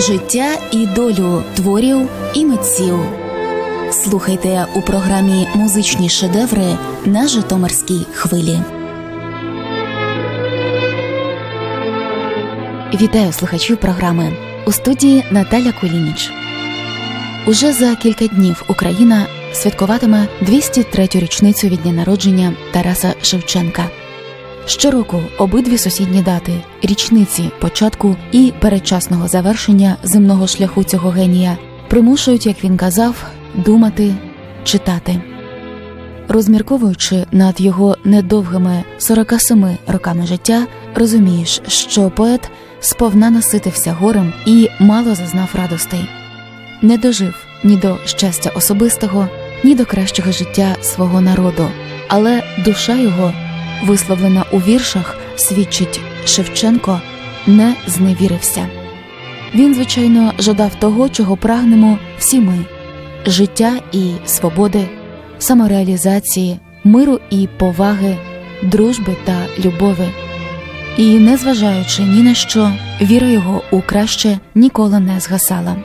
життя і долю творів і митців. Слухайте у програмі Музичні шедеври на Житомирській хвилі. Вітаю слухачів програми у студії Наталя Кулініч. Уже за кілька днів Україна святкуватиме 203-ю річницю від дня народження Тараса Шевченка. Щороку обидві сусідні дати річниці початку і передчасного завершення земного шляху цього генія примушують, як він казав, думати, читати. Розмірковуючи над його недовгими 47 роками життя, розумієш, що поет сповна наситився горем і мало зазнав радостей, не дожив ні до щастя особистого, ні до кращого життя свого народу, але душа його висловлена у віршах, свідчить Шевченко, не зневірився. Він, звичайно, жадав того, чого прагнемо всі ми життя і свободи, самореалізації, миру і поваги, дружби та любові. І, незважаючи ні на що, віра його у краще ніколи не згасала.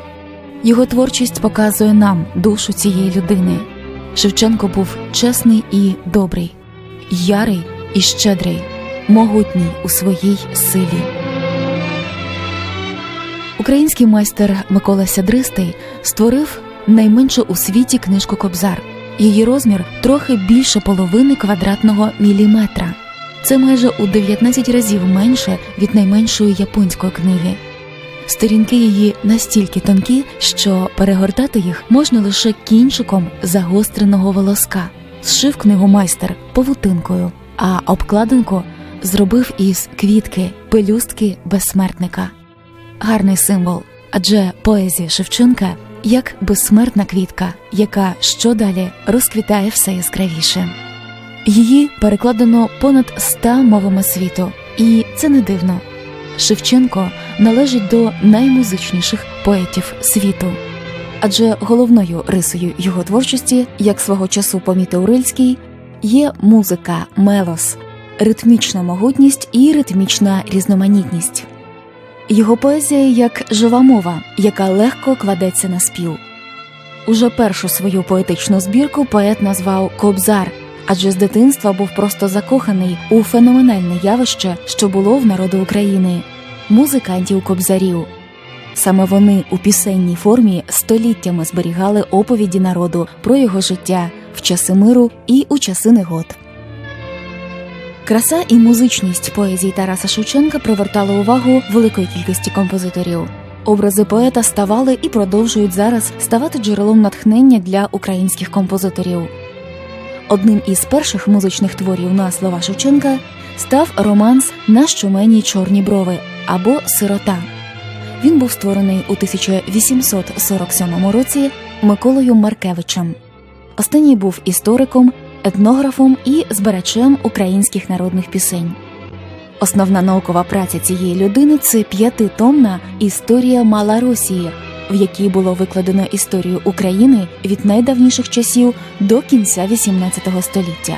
Його творчість показує нам душу цієї людини. Шевченко був чесний і добрий, ярий і щедрий, могутній у своїй силі. Український майстер Микола Сядристий створив найменшу у світі книжку Кобзар. Її розмір трохи більше половини квадратного міліметра. Це майже у 19 разів менше від найменшої японської книги. Сторінки її настільки тонкі, що перегортати їх можна лише кінчиком загостреного волоска. Зшив книгу майстер павутинкою, а обкладинку зробив із квітки пелюстки безсмертника. Гарний символ, адже поезія Шевченка як безсмертна квітка, яка щодалі розквітає все яскравіше. Її перекладено понад ста мовами світу, і це не дивно. Шевченко належить до наймузичніших поетів світу, адже головною рисою його творчості, як свого часу помітив Рильський, є музика, мелос, ритмічна могутність і ритмічна різноманітність. Його поезія як жива мова, яка легко кладеться на спів. Уже першу свою поетичну збірку поет назвав Кобзар, адже з дитинства був просто закоханий у феноменальне явище, що було в народу України музикантів кобзарів. Саме вони у пісенній формі століттями зберігали оповіді народу про його життя часи миру і у часи негод. Краса і музичність поезії Тараса Шевченка привертали увагу великої кількості композиторів. Образи поета ставали і продовжують зараз ставати джерелом натхнення для українських композиторів. Одним із перших музичних творів на слова Шевченка став романс на щумені чорні брови або Сирота. Він був створений у 1847 році Миколою Маркевичем. Останній був істориком, етнографом і збирачем українських народних пісень. Основна наукова праця цієї людини це п'ятитомна історія Малоросії, в якій було викладено історію України від найдавніших часів до кінця XVIII століття.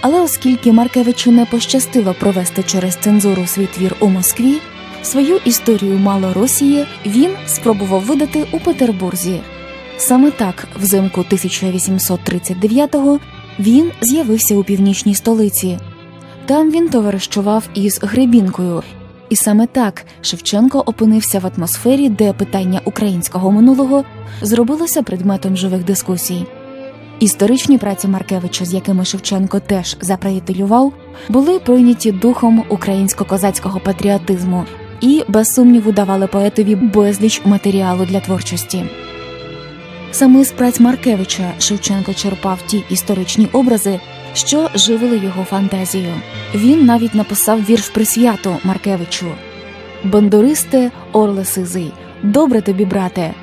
Але оскільки Маркевичу не пощастило провести через цензуру свій твір у Москві, свою історію Малоросії він спробував видати у Петербурзі. Саме так, взимку 1839-го він з'явився у північній столиці. Там він товаришував із Гребінкою, і саме так Шевченко опинився в атмосфері, де питання українського минулого зробилося предметом живих дискусій. Історичні праці Маркевича, з якими Шевченко теж заприятелював, були прийняті духом українсько-козацького патріотизму і, без сумніву, давали поетові безліч матеріалу для творчості. Саме з праць Маркевича Шевченко черпав ті історичні образи, що живили його фантазію. Він навіть написав вірш присвяту Маркевичу Бандуристе, орле сизий, добре тобі, брате,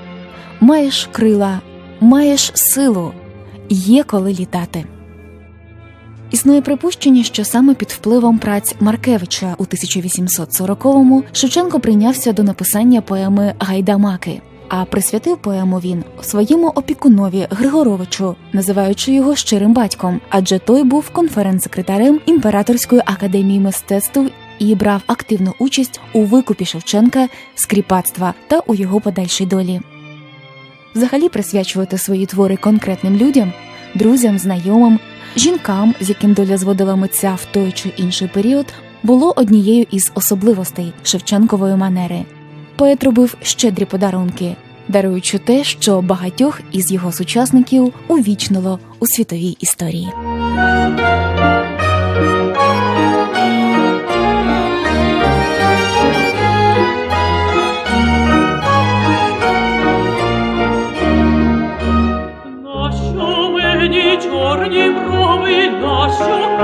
маєш крила, маєш силу, є коли літати. Існує припущення, що саме під впливом праць Маркевича у 1840-му Шевченко прийнявся до написання поеми Гайдамаки. А присвятив поему він своєму опікунові Григоровичу, називаючи його щирим батьком, адже той був конференц-секретарем імператорської академії мистецтв і брав активну участь у викупі Шевченка з кріпацтва та у його подальшій долі. Взагалі присвячувати свої твори конкретним людям, друзям, знайомим, жінкам, з яким доля зводила митця в той чи інший період, було однією із особливостей Шевченкової манери. Поет робив щедрі подарунки, даруючи те, що багатьох із його сучасників увічнило у світовій історії. Нащо мені чорні брови, нащо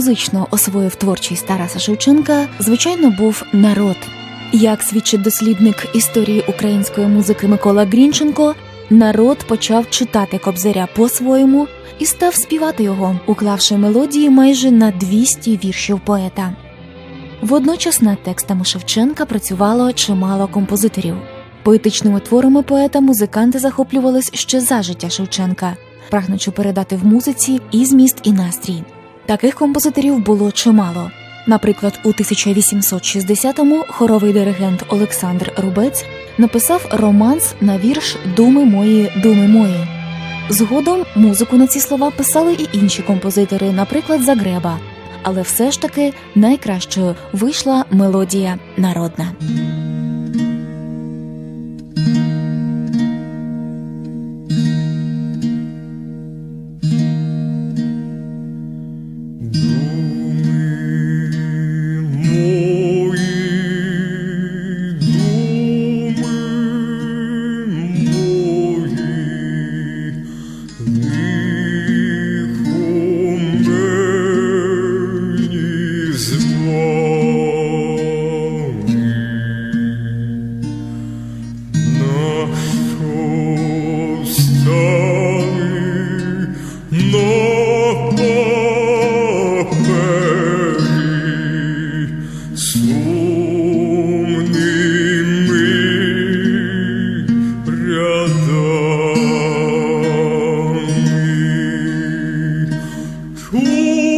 музично освоїв творчість Тараса Шевченка, звичайно, був народ. Як свідчить дослідник історії української музики Микола Грінченко, народ почав читати кобзаря по-своєму і став співати його, уклавши мелодії майже на 200 віршів поета. Водночас над текстами Шевченка працювало чимало композиторів. Поетичними творами поета музиканти захоплювались ще за життя Шевченка, прагнучи передати в музиці і зміст, і настрій. Таких композиторів було чимало. Наприклад, у 1860-му хоровий диригент Олександр Рубець написав романс на вірш Думи мої, думи мої. Згодом музику на ці слова писали і інші композитори, наприклад, Загреба. Але все ж таки найкращою вийшла мелодія народна. see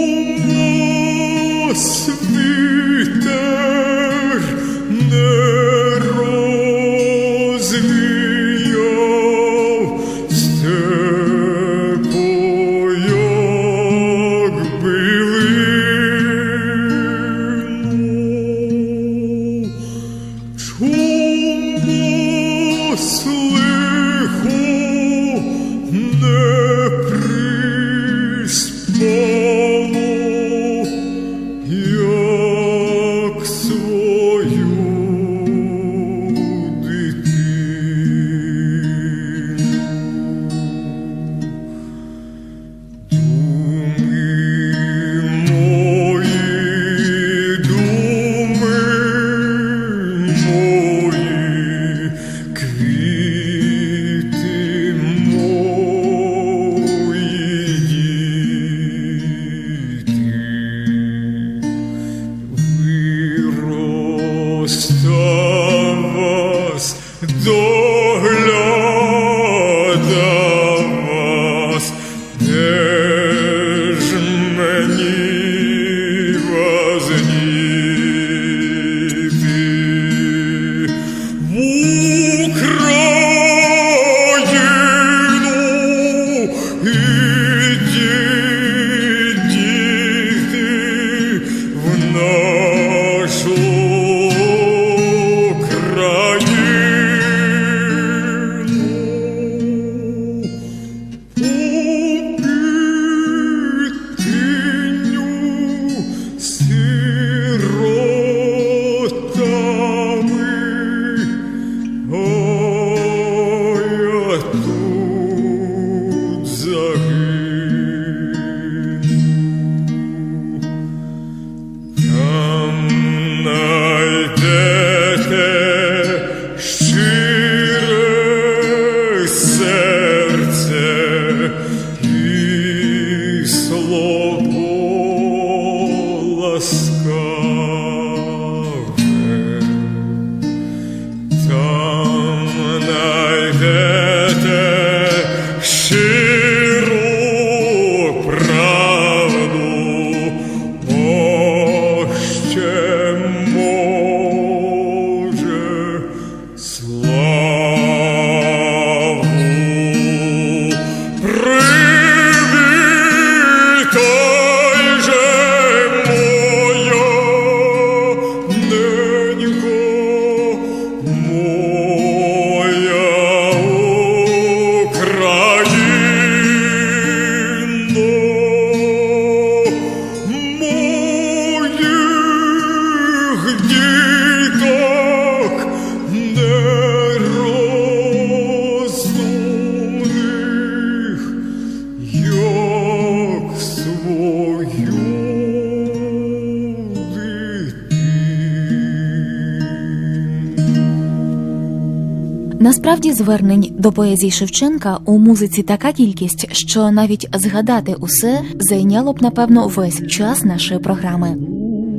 Насправді звернень до поезії Шевченка у музиці така кількість, що навіть згадати усе зайняло б напевно весь час нашої програми.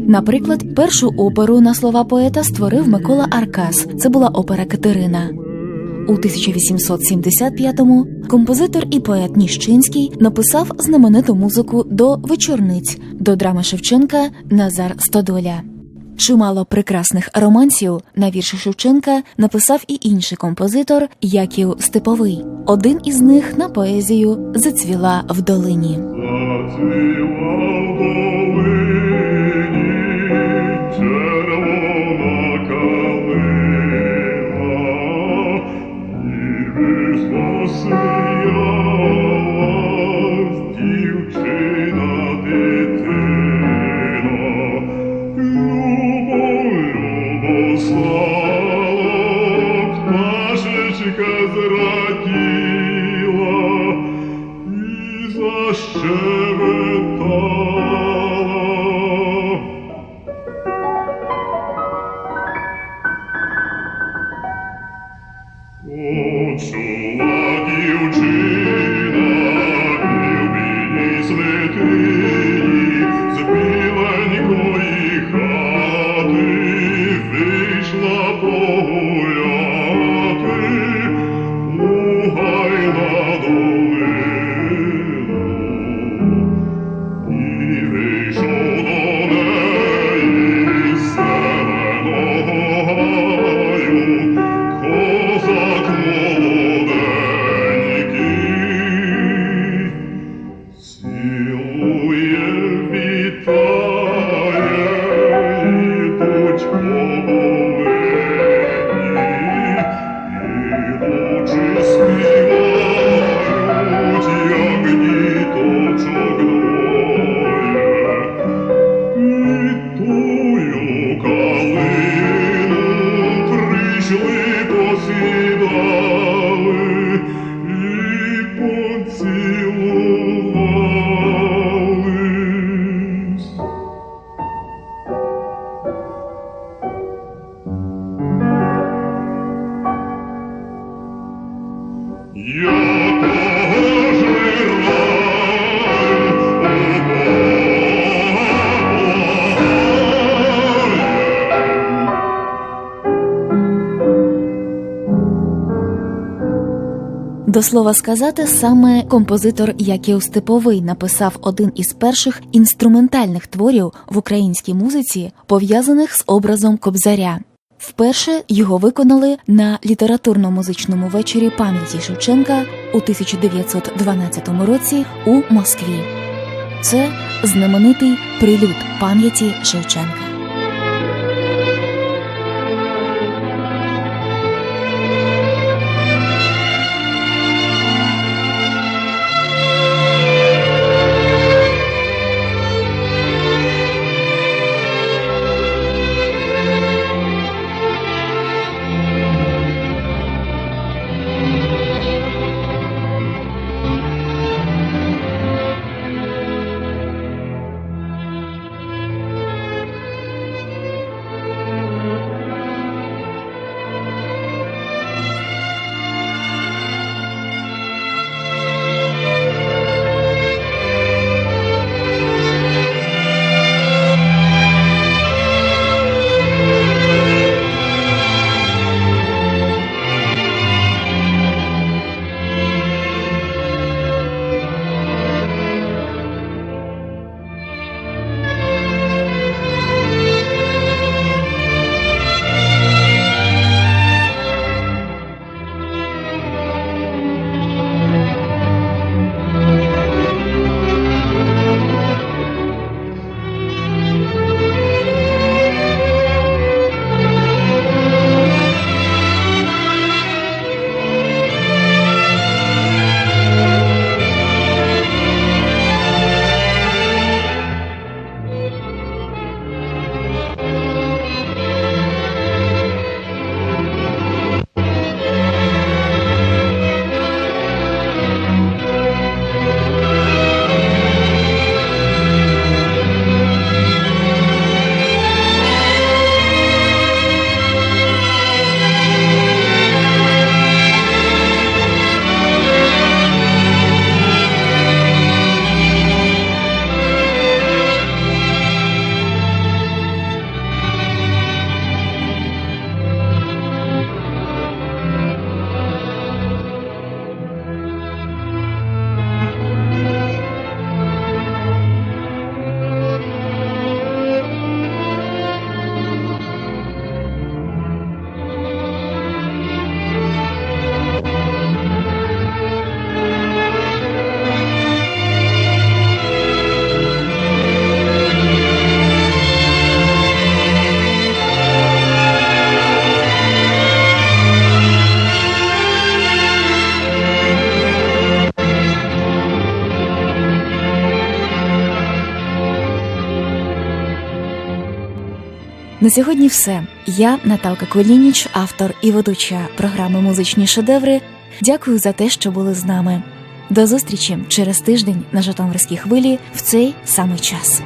Наприклад, першу оперу на слова поета створив Микола Аркас. Це була опера Катерина. У 1875-му композитор і поет Ніщинський написав знамениту музику до вечорниць до драми Шевченка Назар Стодоля. Чимало прекрасних романсів на вірші Шевченка написав і інший композитор Яків Степовий. Один із них на поезію зацвіла в долині. Зацвіла в долині До слова сказати, саме композитор Яків Степовий написав один із перших інструментальних творів в українській музиці, пов'язаних з образом Кобзаря. Вперше його виконали на літературно-музичному вечорі пам'яті Шевченка у 1912 році у Москві. Це знаменитий прилюд пам'яті Шевченка. На сьогодні все. Я Наталка Колініч, автор і ведуча програми Музичні шедеври. Дякую за те, що були з нами. До зустрічі через тиждень на Житомирській хвилі в цей самий час.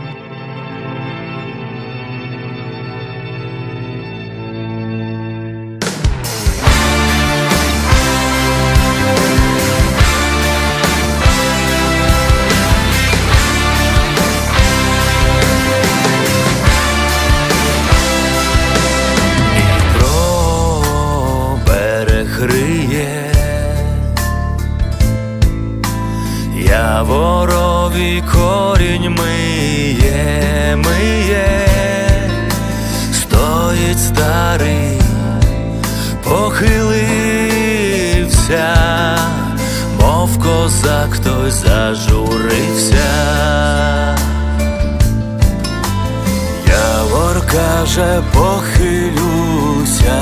Каже, похилюся,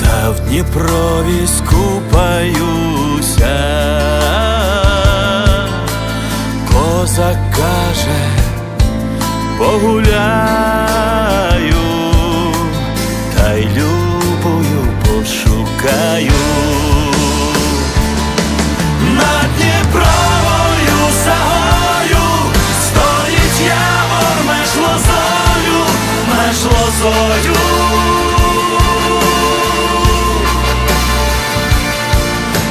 та в Дніпрові скупаюся. Козак каже, погуляю, меж.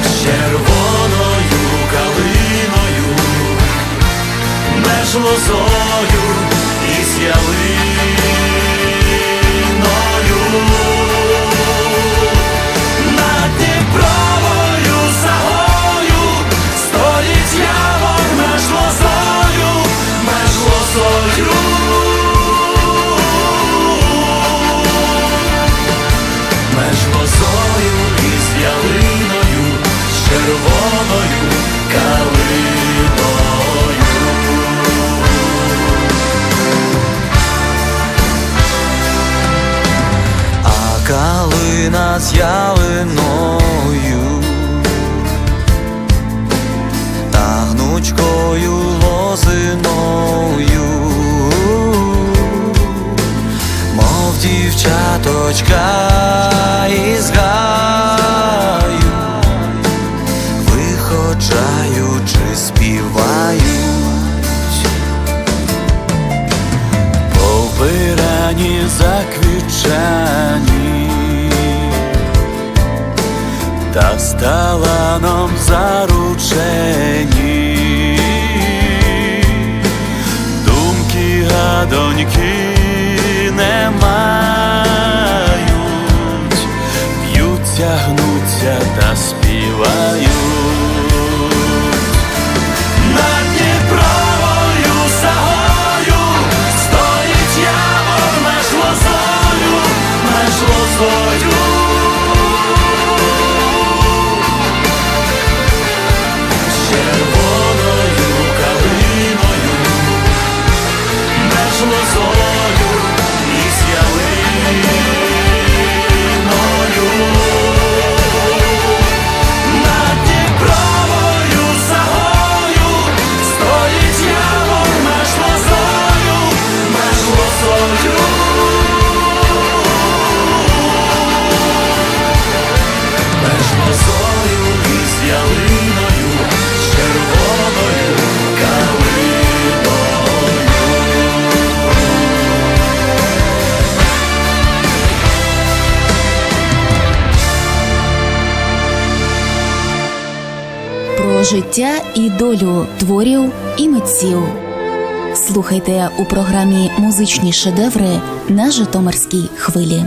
З червоною калиною, меж лозою і з ялиною. 야 життя і долю творів і митців. Слухайте у програмі Музичні шедеври на Житомирській хвилі.